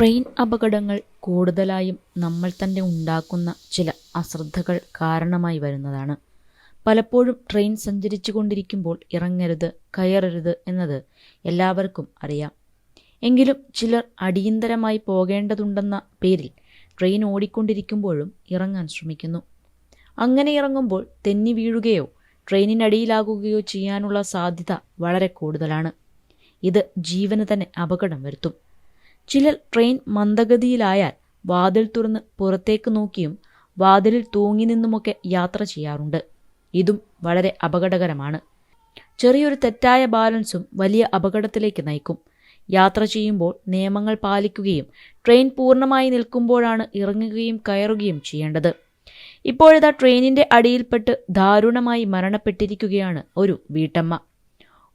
Train അപകടങ്ങൾ കൂടുതലായും നമ്മൾ തന്നെ ഉണ്ടാക്കുന്ന ചില അശ്രദ്ധകൾ കാരണമായി വരുന്നതാണ്. പലപ്പോഴും ട്രെയിൻ സഞ്ചരിച്ചു കൊണ്ടിരിക്കുമ്പോൾ ഇറങ്ങരുത് കയറരുത് എന്നത് എല്ലാവർക്കും അറിയാം. എങ്കിലും ചിലർ അടിയന്തരമായി പോകേണ്ടതുണ്ടെന്ന പേരിൽ ട്രെയിൻ ഓടിക്കൊണ്ടിരിക്കുമ്പോഴും ഇറങ്ങാൻ ശ്രമിക്കുന്നു. അങ്ങനെ ഇറങ്ങുമ്പോൾ തെന്നി വീഴുകയോ ട്രെയിനിനടിയിലാകുകയോ ചെയ്യാനുള്ള സാധ്യത വളരെ കൂടുതലാണ്. ഇത് ജീവന് തന്നെ അപകടം വരുത്തും. ചിലർ ട്രെയിൻ മന്ദഗതിയിലായാൽ വാതിൽ തുറന്ന് പുറത്തേക്ക് നോക്കിയും വാതിലിൽ തൂങ്ങി നിന്നുമൊക്കെ യാത്ര ചെയ്യാറുണ്ട്. ഇതും വളരെ അപകടകരമാണ്. ചെറിയൊരു തെറ്റായ ബാലൻസും വലിയ അപകടത്തിലേക്ക് നയിക്കും. യാത്ര ചെയ്യുമ്പോൾ നിയമങ്ങൾ പാലിക്കുകയും ട്രെയിൻ പൂർണമായി നിൽക്കുമ്പോഴാണ് ഇറങ്ങുകയും കയറുകയും ചെയ്യേണ്ടത്. ഇപ്പോഴിതാ ട്രെയിനിന്റെ അടിയിൽപ്പെട്ട് ദാരുണമായി മരണപ്പെട്ടിരിക്കുകയാണ് ഒരു വീട്ടമ്മ.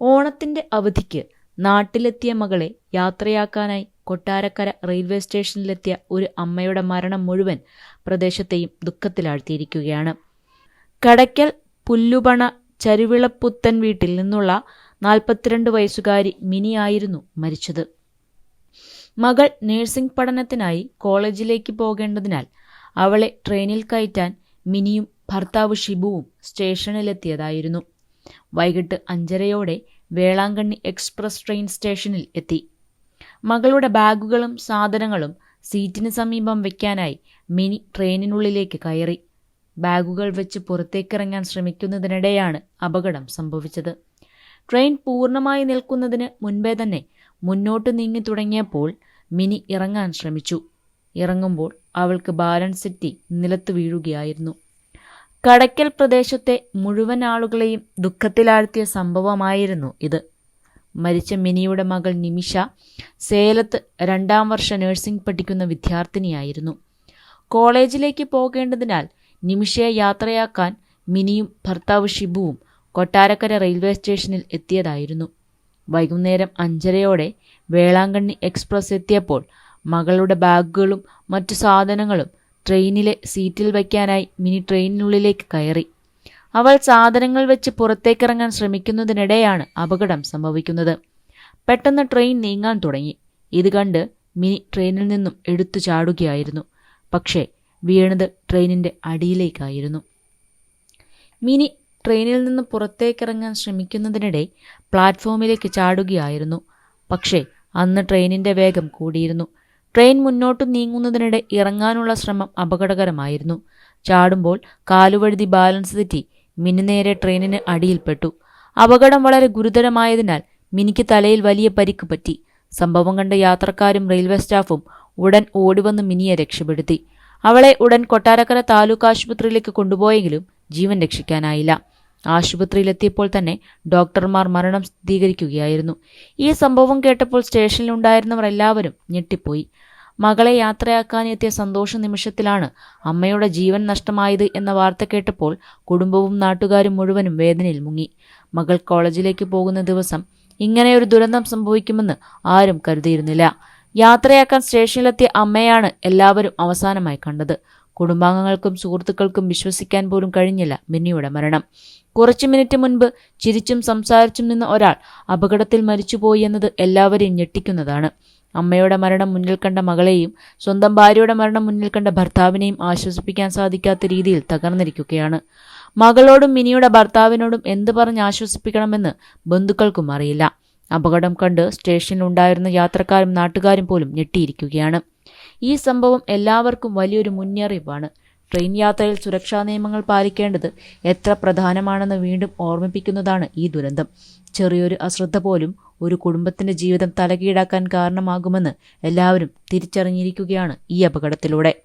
ഓണത്തിന്റെ അവധിക്ക് നാട്ടിലെത്തിയ മകളെ യാത്രയാക്കാനായി കൊട്ടാരക്കര റെയിൽവേ സ്റ്റേഷനിലെത്തിയ ഒരു അമ്മയുടെ മരണം മുഴുവൻ പ്രദേശത്തെയും ദുഃഖത്തിലാഴ്ത്തിയിരിക്കുകയാണ്. കടയ്ക്കൽ പുല്ലുപണ ചരുവിളപ്പുത്തൻ വീട്ടിൽ നിന്നുള്ള നാൽപ്പത്തിരണ്ട് വയസ്സുകാരി മിനിയായിരുന്നു മരിച്ചത്. മകൾ നഴ്സിംഗ് പഠനത്തിനായി കോളേജിലേക്ക് പോകേണ്ടതിനാൽ അവളെ ട്രെയിനിൽ കയറ്റാൻ മിനിയും ഭർത്താവ് ഷിബുവും സ്റ്റേഷനിലെത്തിയതായിരുന്നു. വൈകിട്ട് അഞ്ചരയോടെ വേളാങ്കണ്ണി എക്സ്പ്രസ് ട്രെയിൻ സ്റ്റേഷനിൽ എത്തി. മകളുടെ ബാഗുകളും സാധനങ്ങളും സീറ്റിന് സമീപം വയ്ക്കാനായി മിനി ട്രെയിനിനുള്ളിലേക്ക് കയറി. ബാഗുകൾ വെച്ച് പുറത്തേക്കിറങ്ങാൻ ശ്രമിക്കുന്നതിനിടെയാണ് അപകടം സംഭവിച്ചത്. ട്രെയിൻ പൂർണമായി നിൽക്കുന്നതിന് മുൻപേ തന്നെ മുന്നോട്ട് നീങ്ങി തുടങ്ങിയപ്പോൾ മിനി ഇറങ്ങാൻ ശ്രമിച്ചു. ഇറങ്ങുമ്പോൾ അവൾക്ക് ബാലൻസ് എത്തി നിലത്ത് വീഴുകയായിരുന്നു. കടയ്ക്കൽ പ്രദേശത്തെ മുഴുവൻ ആളുകളെയും ദുഃഖത്തിലാഴ്ത്തിയ സംഭവമായിരുന്നു ഇത്. മരിച്ച മിനിയുടെ മകൾ നിമിഷ സേലത്ത് രണ്ടാം വർഷ നഴ്സിംഗ് പഠിക്കുന്ന വിദ്യാർത്ഥിനിയായിരുന്നു. കോളേജിലേക്ക് പോകേണ്ടതിനാൽ നിമിഷയെ യാത്രയാക്കാൻ മിനിയും ഭർത്താവ് ഷിബുവും കൊട്ടാരക്കര റെയിൽവേ സ്റ്റേഷനിൽ എത്തിയതായിരുന്നു. വൈകുന്നേരം അഞ്ചരയോടെ വേളാങ്കണ്ണി എക്സ്പ്രസ് എത്തിയപ്പോൾ മകളുടെ ബാഗുകളും മറ്റു സാധനങ്ങളും ട്രെയിനിലെ സീറ്റിൽ വയ്ക്കാനായി മിനി ട്രെയിനിനുള്ളിലേക്ക് കയറി. അവൾ സാധനങ്ങൾ വെച്ച് പുറത്തേക്കിറങ്ങാൻ ശ്രമിക്കുന്നതിനിടെയാണ് അപകടം സംഭവിക്കുന്നത്. പെട്ടെന്ന് ട്രെയിൻ നീങ്ങാൻ തുടങ്ങി. ഇത് കണ്ട് മിനി ട്രെയിനിൽ നിന്നും എടുത്തു ചാടുകയായിരുന്നു. പക്ഷേ വീണത് ട്രെയിനിന്റെ അടിയിലേക്കായിരുന്നു. മിനി ട്രെയിനിൽ നിന്ന് പുറത്തേക്കിറങ്ങാൻ ശ്രമിക്കുന്നതിനിടെ പ്ലാറ്റ്ഫോമിലേക്ക് ചാടുകയായിരുന്നു. പക്ഷേ അന്ന് ട്രെയിനിന്റെ വേഗം കൂടിയിരുന്നു. ട്രെയിൻ മുന്നോട്ട് നീങ്ങുന്നതിനിടെ ഇറങ്ങാനുള്ള ശ്രമം അപകടകരമായിരുന്നു. ചാടുമ്പോൾ കാലുവഴുതി ബാലൻസ് തെറ്റി മിനി നേരെ ട്രെയിനിന് അടിയിൽപ്പെട്ടു. അപകടം വളരെ ഗുരുതരമായതിനാൽ മിനിക്ക് തലയിൽ വലിയ പരിക്ക് പറ്റി. സംഭവം കണ്ട യാത്രക്കാരും റെയിൽവേ സ്റ്റാഫും ഉടൻ ഓടിവന്ന് മിനിയെ രക്ഷപ്പെടുത്തി. അവളെ ഉടൻ കൊട്ടാരക്കര താലൂക്ക് ആശുപത്രിയിലേക്ക് കൊണ്ടുപോയെങ്കിലും ജീവൻ രക്ഷിക്കാനായില്ല. ആശുപത്രിയിലെത്തിയപ്പോൾ തന്നെ ഡോക്ടർമാർ മരണം സ്ഥിരീകരിക്കുകയായിരുന്നു. ഈ സംഭവം കേട്ടപ്പോൾ സ്റ്റേഷനിൽ സ്റ്റേഷനിലുണ്ടായിരുന്നവർ എല്ലാവരും ഞെട്ടിപ്പോയി. മകളെ യാത്രയാക്കാനെത്തിയ സന്തോഷ നിമിഷത്തിലാണ് അമ്മയുടെ ജീവൻ നഷ്ടമായത് എന്ന വാർത്ത കേട്ടപ്പോൾ കുടുംബവും നാട്ടുകാരും മുഴുവനും വേദനയിൽ മുങ്ങി. മകൾ കോളേജിലേക്ക് പോകുന്ന ദിവസം ഇങ്ങനെയൊരു ദുരന്തം സംഭവിക്കുമെന്ന് ആരും കരുതിയിരുന്നില്ല. യാത്രയാക്കാൻ സ്റ്റേഷനിലെത്തിയ അമ്മയാണ് എല്ലാവരും അവസാനമായി കണ്ടത്. കുടുംബാംഗങ്ങൾക്കും സുഹൃത്തുക്കൾക്കും വിശ്വസിക്കാൻ പോലും കഴിഞ്ഞില്ല മിന്നിയുടെ മരണം. കുറച്ചു മിനിറ്റ് മുൻപ് ചിരിച്ചും സംസാരിച്ചും നിന്ന ഒരാൾ അപകടത്തിൽ മരിച്ചുപോയി എന്നത് എല്ലാവരെയും ഞെട്ടിക്കുന്നതാണ്. അമ്മയുടെ മരണം മുന്നിൽ കണ്ട മകളെയും സ്വന്തം ഭാര്യയുടെ മരണം മുന്നിൽ കണ്ട ഭർത്താവിനെയും ആശ്വസിപ്പിക്കാൻ സാധിക്കാത്ത രീതിയിൽ തകർന്നിരിക്കുകയാണ്. മകളോടും മിനിയുടെ ഭർത്താവിനോടും എന്ത് പറഞ്ഞ് ആശ്വസിപ്പിക്കണമെന്ന് ബന്ധുക്കൾക്കും അറിയില്ല. അപകടം കണ്ട് സ്റ്റേഷനിലുണ്ടായിരുന്ന യാത്രക്കാരും നാട്ടുകാരും പോലും ഞെട്ടിയിരിക്കുകയാണ്. ഈ സംഭവം എല്ലാവർക്കും വലിയൊരു മുന്നറിയിപ്പാണ്. ട്രെയിൻ യാത്രയിൽ സുരക്ഷാ നിയമങ്ങൾ പാലിക്കേണ്ടത് എത്ര പ്രധാനമാണെന്ന് വീണ്ടും ഓർമ്മിപ്പിക്കുന്നതാണ് ഈ ദുരന്തം. ചെറിയൊരു അശ്രദ്ധ പോലും ഒരു കുടുംബത്തിന്റെ ജീവിതം തലകീഴാക്കാൻ കാരണമാകുമെന്ന് എല്ലാവരും തിരിച്ചറിഞ്ഞിരിക്കുകയാണ് ഈ അപകടത്തിലൂടെ.